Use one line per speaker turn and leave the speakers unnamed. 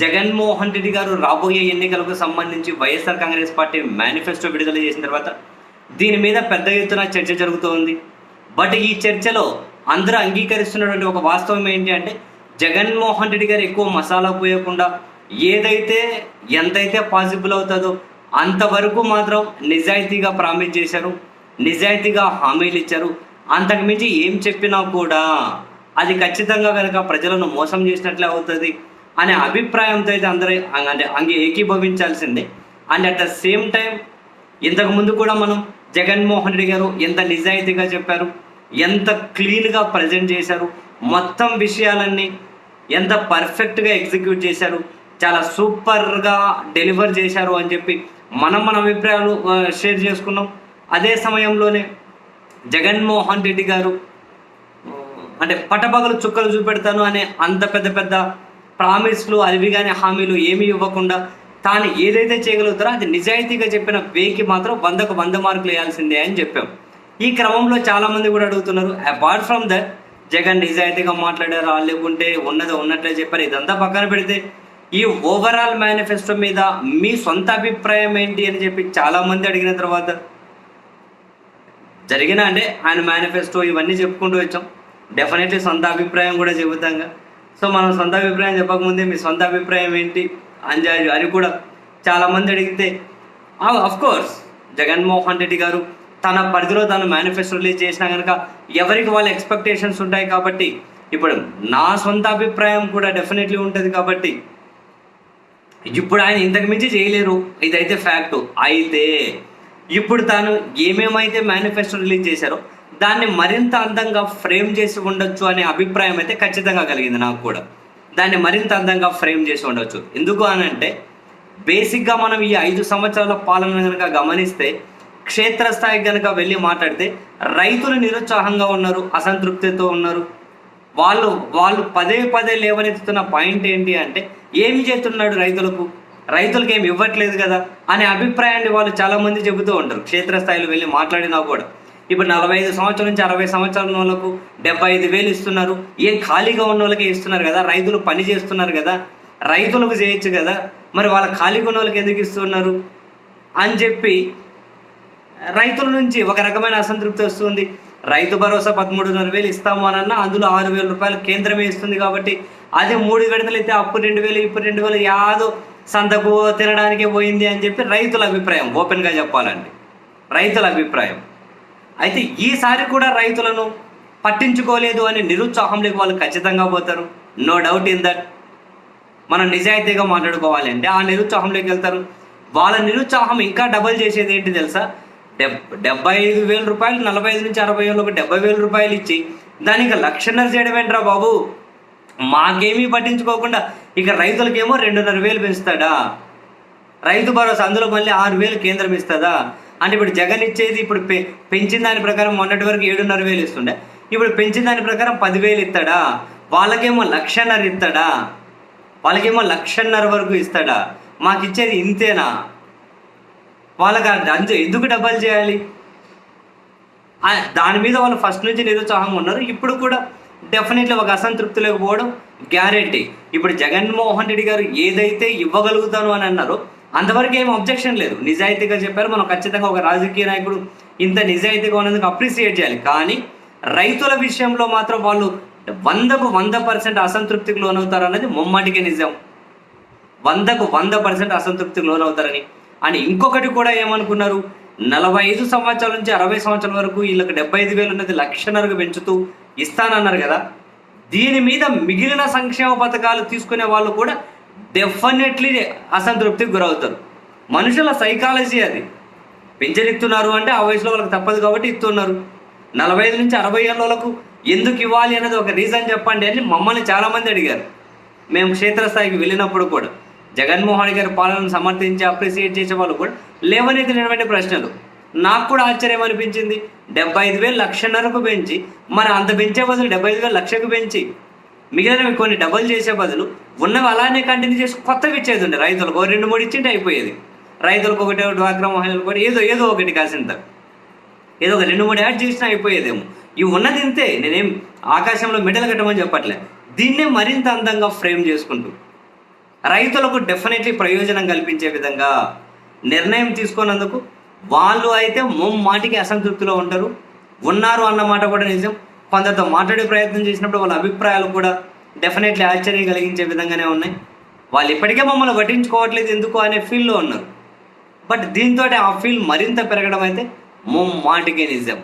జగన్మోహన్ రెడ్డి గారు రాబోయే ఎన్నికలకు సంబంధించి వైఎస్ఆర్ కాంగ్రెస్ పార్టీ మేనిఫెస్టో విడుదల చేసిన తర్వాత దీని మీద పెద్ద ఎత్తున చర్చ జరుగుతోంది. బట్ ఈ చర్చలో అందరూ అంగీకరిస్తున్నటువంటి ఒక వాస్తవం ఏంటి అంటే జగన్మోహన్ రెడ్డి గారు ఎక్కువ మసాలా పోయకుండా ఏదైతే ఎంతైతే పాసిబుల్ అవుతుందో అంతవరకు మాత్రం నిజాయితీగా ప్రామిస్ చేశారు. నిజాయితీగా హామీలు ఇచ్చారు. అంతకుమించి ఏం చెప్పినా కూడా అది ఖచ్చితంగా కనుక ప్రజలను మోసం చేసినట్లే అవుతుంది. అనే అభిప్రాయంతో అయితే అందరూ అంటే అంగీ ఏకీభవించాల్సిందే. And at the same time ఇంతకుముందు కూడా మనం జగన్మోహన్ రెడ్డి గారు ఎంత నిజాయితీగా చెప్పారు ఎంత క్లీన్గా ప్రజెంట్ చేశారు మొత్తం విషయాలన్నీ ఎంత పర్ఫెక్ట్గా ఎగ్జిక్యూట్ చేశారు చాలా సూపర్గా డెలివర్ చేశారు అని చెప్పి మనం మన అభిప్రాయాలు షేర్ చేసుకున్నాం. అదే సమయంలోనే జగన్మోహన్ రెడ్డి గారు అంటే పటపగలు చుక్కలు చూపెడతాను అనే అంత పెద్ద పెద్ద ప్రామిస్లు అవి కానీ హామీలు ఏమీ ఇవ్వకుండా తాను ఏదైతే చేయగలుగుతారో అది నిజాయితీగా చెప్పిన వేకి మాత్రం వందకు వంద మార్కులు వేయాల్సిందే అని చెప్పాం. ఈ క్రమంలో చాలామంది కూడా అడుగుతున్నారు అపార్ట్ ఫ్రమ్ దట్ జగన్ నిజాయితీగా మాట్లాడారా? లేకుంటే ఉన్నది ఉన్నట్లే చెప్పారు. ఇదంతా పక్కన పెడితే ఈ ఓవరాల్ మేనిఫెస్టో మీద మీ సొంత అభిప్రాయం ఏంటి? అని చెప్పి చాలామంది అడిగిన తర్వాత జరిగిన అంటే ఆయన మేనిఫెస్టో ఇవన్నీ చెప్పుకుంటూ వచ్చాం. డెఫినెట్లీ సొంత అభిప్రాయం కూడా చెబుతాంగా. సో మనం సొంత అభిప్రాయం చెప్పకముందే మీ సొంత అభిప్రాయం ఏంటి? అంజాజు అని కూడా చాలామంది అడిగితే కోర్స్ జగన్మోహన్ రెడ్డి గారు తన పరిధిలో తను మేనిఫెస్టో రిలీజ్ చేసినా కనుక ఎవరికి వాళ్ళ ఎక్స్పెక్టేషన్స్ ఉంటాయి కాబట్టి ఇప్పుడు నా సొంత అభిప్రాయం కూడా డెఫినెట్లీ ఉంటుంది కాబట్టి ఇప్పుడు ఆయన ఇంతకు మించి చేయలేరు. ఇదైతే ఫ్యాక్ట్ అయితే ఇప్పుడు తాను ఏమేమైతే మేనిఫెస్టో రిలీజ్ చేశారో దాన్ని మరింత అందంగా ఫ్రేమ్ చేసి ఉండొచ్చు అనే అభిప్రాయం అయితే ఖచ్చితంగా కలిగింది నాకు కూడా. దాన్ని మరింత అందంగా ఫ్రేమ్ చేసి ఉండొచ్చు. ఎందుకు అని అంటే బేసిక్గా మనం ఈ ఐదు సంవత్సరాల పాలన కనుక గమనిస్తే క్షేత్రస్థాయికి కనుక వెళ్ళి మాట్లాడితే రైతులు నిరుత్సాహంగా ఉన్నారు అసంతృప్తితో ఉన్నారు. వాళ్ళు వాళ్ళు పదే పదే లేవనెత్తుతున్న పాయింట్ ఏంటి అంటే ఏమి చేస్తున్నాడు రైతులకు? రైతులకు ఏమి ఇవ్వట్లేదు కదా? అనే అభిప్రాయాన్ని వాళ్ళు చాలా మంది చెబుతూ ఉంటారు. క్షేత్రస్థాయిలో వెళ్ళి మాట్లాడినా కూడా. ఇప్పుడు నలభై ఐదు సంవత్సరాల నుంచి అరవై సంవత్సరాల వాళ్ళకు డెబ్బై ఐదు వేలు ఇస్తున్నారు. ఏం ఖాళీగా ఉన్న వాళ్ళకి ఇస్తున్నారు కదా? రైతులు పని చేస్తున్నారు కదా? రైతులకు చేయొచ్చు కదా? మరి వాళ్ళ ఖాళీగా ఉన్న వాళ్ళకి ఎందుకు ఇస్తున్నారు? అని చెప్పి రైతుల నుంచి ఒక రకమైన అసంతృప్తి వస్తుంది. రైతు భరోసా పదమూడున్నర వేలు ఇస్తాము అని అన్న అందులో ఆరు వేల రూపాయలు కేంద్రమే ఇస్తుంది కాబట్టి అదే మూడు విడతలు అయితే అప్పు రెండు వేలు ఇప్పుడు రెండు వేలు యాదో సంతకు తినడానికే పోయింది అని చెప్పి రైతుల అభిప్రాయం ఓపెన్గా చెప్పాలండి రైతుల అభిప్రాయం. అయితే ఈసారి కూడా రైతులను పట్టించుకోలేదు అని నిరుత్సాహంలోకి వాళ్ళు ఖచ్చితంగా పోతారు. నో డౌట్ ఇన్ దట్ మనం నిజాయితీగా మాట్లాడుకోవాలి అంటే ఆ నిరుత్సాహంలోకి వెళ్తారు. వాళ్ళ నిరుత్సాహం ఇంకా డబల్ చేసేది ఏంటి తెలుసా? డెబ్ డెబ్బై ఐదు వేల రూపాయలు నలభై ఐదు నుంచి అరవై వేలు ఒక డెబ్బై వేల రూపాయలు ఇచ్చి దానికి లక్షన్నర చేయడం ఏంట్రా బాబు? మాకేమీ పట్టించుకోకుండా ఇక రైతులకేమో రెండున్నర వేలు పెంచుతాడా? రైతు భరోసా అందులో మళ్ళీ ఆరు వేలు కేంద్రం ఇస్తుందా? అంటే ఇప్పుడు జగన్ ఇచ్చేది ఇప్పుడు పె పెంచిన దాని ప్రకారం మొన్నటి వరకు ఏడున్నర వేలు ఇస్తుండే. ఇప్పుడు పెంచిన దాని ప్రకారం పదివేలు ఇస్తాడా? వాళ్ళకేమో లక్షన్నర ఇస్తాడా? వాళ్ళకేమో లక్షన్నర వరకు ఇస్తాడా? మాకు ఇచ్చేది ఇంతేనా? వాళ్ళకి అందు ఎందుకు డబ్బులు చేయాలి? దాని మీద వాళ్ళు ఫస్ట్ నుంచి నిరుత్సాహంగా ఉన్నారు. ఇప్పుడు కూడా డెఫినెట్లీ ఒక అసంతృప్తి లేకపోవడం గ్యారెంటీ. ఇప్పుడు జగన్మోహన్ రెడ్డి గారు ఏదైతే ఇవ్వగలుగుతాను అని అన్నారో అంతవరకు ఏం అబ్జెక్షన్ లేదు. నిజాయితీగా చెప్పారు. మనం ఖచ్చితంగా ఒక రాజకీయ నాయకుడు ఇంత నిజాయితీగా ఉన్నందుకు అప్రిసియేట్ చేయాలి. కానీ రైతుల విషయంలో మాత్రం వాళ్ళు వందకు వంద పర్సెంట్ అసంతృప్తికి లోనవుతారు అన్నది ముమ్మాటికే నిజం. వందకు వంద పర్సెంట్ అసంతృప్తికి లోనవుతారని. అని ఇంకొకటి కూడా ఏమనుకున్నారు? నలభై ఐదు సంవత్సరాల నుంచి అరవై సంవత్సరాల వరకు వీళ్ళకి డెబ్బై ఐదు వేలు ఉన్నది లక్షన్నరకు పెంచుతూ ఇస్తానన్నారు కదా. దీని మీద మిగిలిన సంక్షేమ పథకాలు తీసుకునే వాళ్ళు కూడా డెఫినెట్లీ అసంతృప్తికి గురవుతారు. మనుషుల సైకాలజీ అది. పెంచనిస్తున్నారు అంటే ఆ వయసులో వాళ్ళకి తప్పదు కాబట్టి ఇస్తున్నారు. నలభై ఐదు నుంచి అరవై ఏళ్ళకు ఎందుకు ఇవ్వాలి అనేది ఒక రీజన్ చెప్పండి అని మమ్మల్ని చాలామంది అడిగారు. మేము క్షేత్రస్థాయికి వెళ్ళినప్పుడు కూడా జగన్మోహన్ గారి పాలనను సమర్థించి అప్రిసియేట్ చేసే వాళ్ళు కూడా లేవనెత్తినటువంటి ప్రశ్నలు. నాకు కూడా ఆశ్చర్యం అనిపించింది. డెబ్బై ఐదు వేలు లక్షన్నరకు పెంచి మరి అంత పెంచే బదులు డెబ్బై ఐదు వేలు లక్షకు పెంచి మిగిలినవి కొన్ని డబల్ చేసే బదులు ఉన్నవి అలానే కంటిన్యూ చేసి కొత్తవి ఇచ్చేది ఉండే. రైతులకు ఓ రెండు మూడు ఇచ్చింటే అయిపోయేది. రైతులకు ఒకటే డ్వాక్రా మహిళలకు కూడా ఏదో ఏదో ఒకటి కాసింత ఏదో ఒక రెండు మూడు యాడ్ చేసినా అయిపోయేదేమో. ఇవి ఉన్నది ఇంతే. నేనేం ఆకాశంలో మెడలు కట్టమని చెప్పట్లే. దీన్నే మరింత అందంగా ఫ్రేమ్ చేసుకుంటూ. రైతులకు డెఫినెట్లీ ప్రయోజనం కల్పించే విధంగా నిర్ణయం తీసుకున్నందుకు వాళ్ళు అయితే ముమ్మాటికి అసంతృప్తిలో ఉంటారు. ఉన్నారు అన్నమాట కూడా నిజం. కొందరితో మాట్లాడే ప్రయత్నం చేసినప్పుడు వాళ్ళ అభిప్రాయాలు కూడా డెఫినెట్లీ ఆశ్చర్యం కలిగించే విధంగానే ఉన్నాయి. వాళ్ళు ఇప్పటికే మమ్మల్ని పట్టించుకోవట్లేదు ఎందుకు అనే ఫీల్లో ఉన్నారు. బట్ దీంతో ఆ ఫీల్ మరింత పెరగడం అయితే మాటికే నిజం.